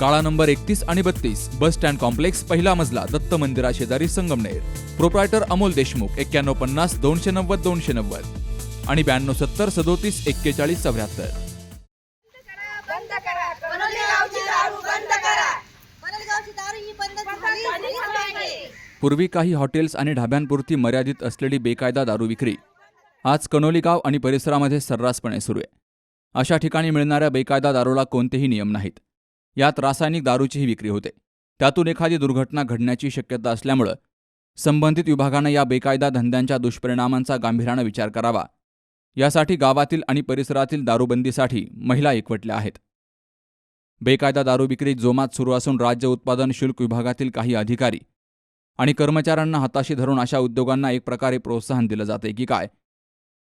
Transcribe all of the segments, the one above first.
काळा नंबर एकतीस आणि बत्तीस बस स्टँड कॉम्प्लेक्स पहिला मजला दत्त मंदिरा शेजारी संगमनेर. प्रोप्रायटर अमोल देशमुख एक्क्याण्णव पन्नास दोनशे नव्वद दोनशे नव्वद. आणि ब्याण्णव सत्तर सदोतीस एक्केचाळीस चौऱ्याहत्तर. पूर्वी काही हॉटेल्स आणि ढाब्यांपुरती मर्यादित असलेली बेकायदा दारू विक्री. आज कनोली गाव आणि परिसरामध्ये सर्रासपणे सुरू आहे. अशा ठिकाणी मिळणाऱ्या बेकायदा दारूला कोणतेही नियम नाहीत. यात रासायनिक दारूचीही विक्री होते. त्यातून एखादी दुर्घटना घडण्याची शक्यता असल्यामुळं संबंधित विभागानं या बेकायदा धंद्यांच्या दुष्परिणामांचा गांभीर्यानं विचार करावा. यासाठी गावातील आणि परिसरातील दारूबंदीसाठी महिला एकवटल्या आहेत. बेकायदा दारू विक्री जोमात सुरू असून राज्य उत्पादन शुल्क विभागातील काही अधिकारी आणि कर्मचाऱ्यांना हाताशी धरून अशा उद्योगांना एक प्रकारे प्रोत्साहन दिलं जाते की काय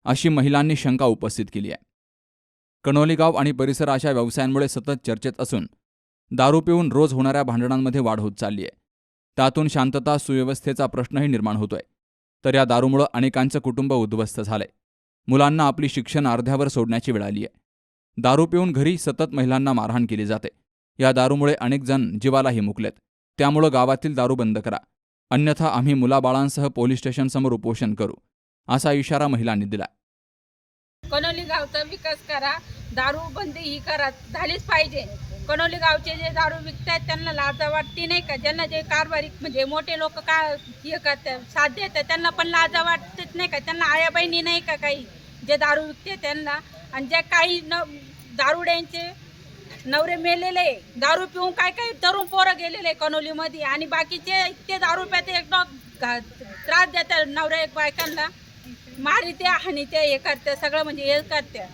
अशी महिलांनी शंका उपस्थित केली आहे. कणोली गाव आणि परिसर अशा व्यवसायांमुळे सतत चर्चेत असून दारू पिऊन रोज होणाऱ्या भांडणांमध्ये वाढ होत चालली आहे. त्यातून शांतता सुव्यवस्थेचा प्रश्नही निर्माण होतोय. तर या दारूमुळं अनेकांचं कुटुंब उद्ध्वस्त झालंय. मुलांना आपली शिक्षण अर्ध्यावर सोडण्याची वेळ आली आहे. दारू पिऊन घरी सतत महिलांना मारहाण केली जाते. या दारूमुळे अनेक जण जीवालाही मुकलेत. त्यामुळं गावातील दारू बंद करा. अन्यथा आम्ही मुलाबाळांसह पोलीस स्टेशनसमोर उपोषण करू असा इशारा महिलांनी दिला. कनोली गावचा विकास करा. दारू बंदी ही करा. झालीच पाहिजे. कणोली गावचे जे दारू विकतात त्यांना लाजा वाटते नाही का? ज्यांना जे कारभारी म्हणजे मोठे लोक का हे करतात साथ देतात त्यांना पण लाजा वाटतेच नाही का? त्यांना आया बहिणी नाही का काही? जे दारू विकते त्यांना. आणि ज्या काही न दारुड्यांचे नवरे मेलेले दारू पिऊन काय काय तरुण पोरं गेलेले कणोलीमध्ये आणि बाकीचे इतके दारू प्याते एकदम त्रास देतात नवऱ्या एक बायकांना. मारित्या हानी ते हे करते सगळं म्हणजे हे करते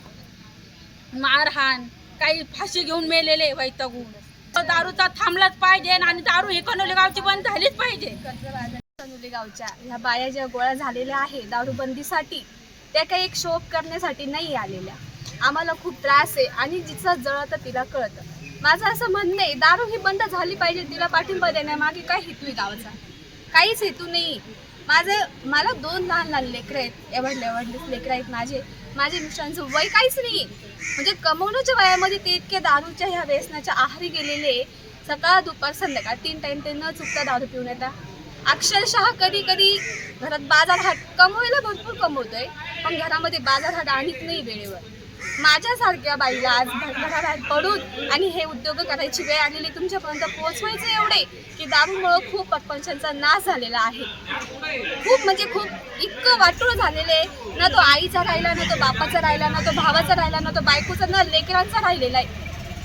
मारहाण. काही फाशी घेऊन मेलेले वैतागून दारूचा थांबलाच पाहिजे आणि दारू ही कनोली गावची बंद झालीच पाहिजे. कनोली गावच्या ह्या बाया ज्या गोळ्या झालेल्या आहे दारूबंदीसाठी त्या काही एक शोक करण्यासाठी नाही आलेल्या. आम्हाला खूप त्रास आहे आणि जिचं जळतं तिला कळतं. माझं असं म्हणणं आहे दारू ही बंद झाली पाहिजे तिला पाठिंबा देण्यामागे काय हेतू आहे गावाचा. काहीच हेतू नाही. माझं मला दोन लहान लहान लेकरं आहेत. एवढले एवढलेच लेकरं आहेत माझे. माझ्या मिस्टरांचं वय काहीच नाही म्हणजे कमवण्याच्या वयामध्ये ते इतके दारूच्या ह्या व्यसनाच्या आहारी गेलेले सकाळ दुपार संध्याकाळ तीन टाइम ते न चुकता दारू पिऊन येतात अक्षरशः कधी कधी घरात बाजारहाट कमवायला भरपूर कमवतोय पण घरामध्ये बाजारहाट आणत नाही वेळेवर. माझ्यासारख्या बाईला आज घराबाहेर पडून आणि हे उद्योग करायची वेळ आलेली तुमच्यापर्यंत पोहोचवायचे एवढे की दारूमुळं खूप परपंचांचा नाश झालेला आहे. खूप म्हणजे खूप इतकं वाटूळ झालेलं आहे. ना तो आईचा राहिला ना तो बापाचा राहिला ना तो भावाचा राहिला ना तो बायकोचा ना लेकरांचा राहिलेला आहे.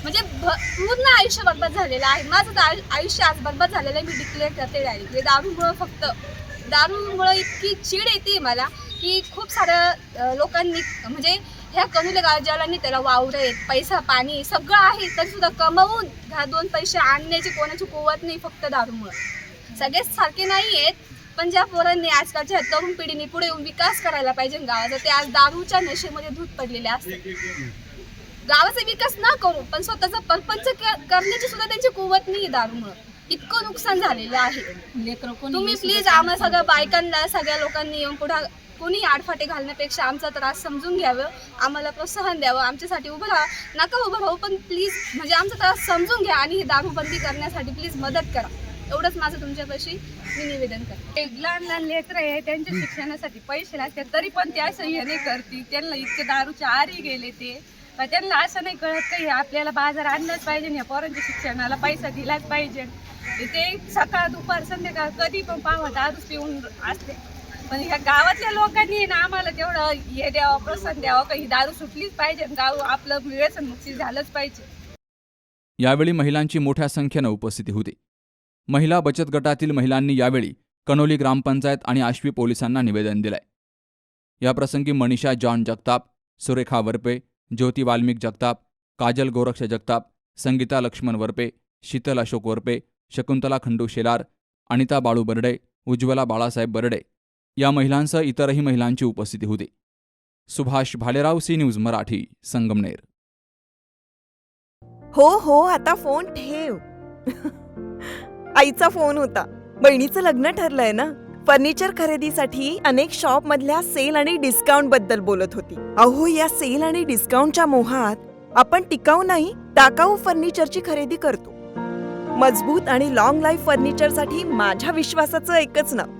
म्हणजे भ- पूर्ण आयुष्य बरबाद झालेलं आहे. माझं तर आयु- आयुष्य आज बरबाद झालेलं आहे मी डिक्लेअर करते डायरेक्टली म्हणजे दारूमुळं फक्त दारूमुळं इतकी चीड येते मला. की खूप साऱ्या लोकांनी म्हणजे ह्या कनुले गावजालांनी त्याला वावर आहेत पैसा पाणी सगळं आहे तरी सुद्धा कमवून ह्या दोन पैसे आणण्याची कोणाची कुवत नाही फक्त दारूमुळं. सगळेच सारखे नाही आहेत पण ज्या पोरांनी आजकालच्या तरुण पिढीने पुढे येऊन विकास करायला पाहिजे गावाचा ते आज दारूच्या नशेमध्ये धूत पडलेले असतात. गावाचा विकास न करू पण स्वतःचा परपंच करण्याची सुद्धा त्यांची कुवत नाही दारूमुळं. इतकं नुकसान झालेलं आहे. तुम्ही प्लीज आम्हा सगळ्या बायकांना सगळ्या लोकांनी येऊन पुढे कोणी आडफाटे घालण्यापेक्षा आमचा त्रास समजून घ्यावं आम्हाला प्रोत्साहन द्यावं आमच्यासाठी उभं राहा नका उभं राहू पण प्लीज म्हणजे आमचा त्रास समजून घ्या आणि ही दारूबंदी करण्यासाठी प्लीज मदत करा. एवढंच माझं तुमच्यापाशी मी निवेदन करते. लहान लहान लेकरं आहे त्यांच्या शिक्षणासाठी पैसे लागतात तरी पण ते असं हे नाही करते त्यांना इतके दारूच्या आरी गेले ते. पण त्यांना असं नाही कळत काही आपल्याला बाजार आणलाच पाहिजे या पोरांच्या शिक्षणाला पैसा दिलाच पाहिजे. ते सकाळ दुपार संध्याकाळ कधी पण पावा दारूच पिऊन असते. पण ह्या गावातल्या लोकांनी ना आम्हाला तेवढं हे द्यावं प्रोत्साहन द्यावं का ही दारू सुटलीच पाहिजे आणि गाव आपलं व्यसनमुक्ती झालंच पाहिजे. यावेळी महिलांची मोठ्या संख्येनं उपस्थिती होती. महिला बचत गटातील महिलांनी यावेळी कनोली ग्रामपंचायत आणि आश्वी पोलिसांना निवेदन दिलंय. याप्रसंगी मनीषा जॉन जगताप सुरेखा वरपे ज्योती वाल्मिक जगताप काजल गोरक्ष जगताप संगीता लक्ष्मण वरपे शीतल अशोक वरपे शकुंतला खंडू शेलार अनिता बाळू बर्डे उज्ज्वला बाळासाहेब बर्डे या महिलांसह इतरही महिलांची उपस्थिती होती. Subhash Bhalerao C news Marathi Sangamner. हो हो आता फोन ठेव. आईचा फोन होता. बहिणीचं लग्न ठरलंय ना? फर्निचर खरेदीसाठी अनेक शॉप मधल्या सेल आणि डिस्काउंटबद्दल बोलत होती. अहो या सेल आणि डिस्काउंटच्या मोहात आपण टिकाऊ नाही टाकाऊ फर्निचरची खरेदी करतो. मजबूत आणि लॉंग लाईफ फर्निचरसाठी माझ्या विश्वासाचं एकच नाव.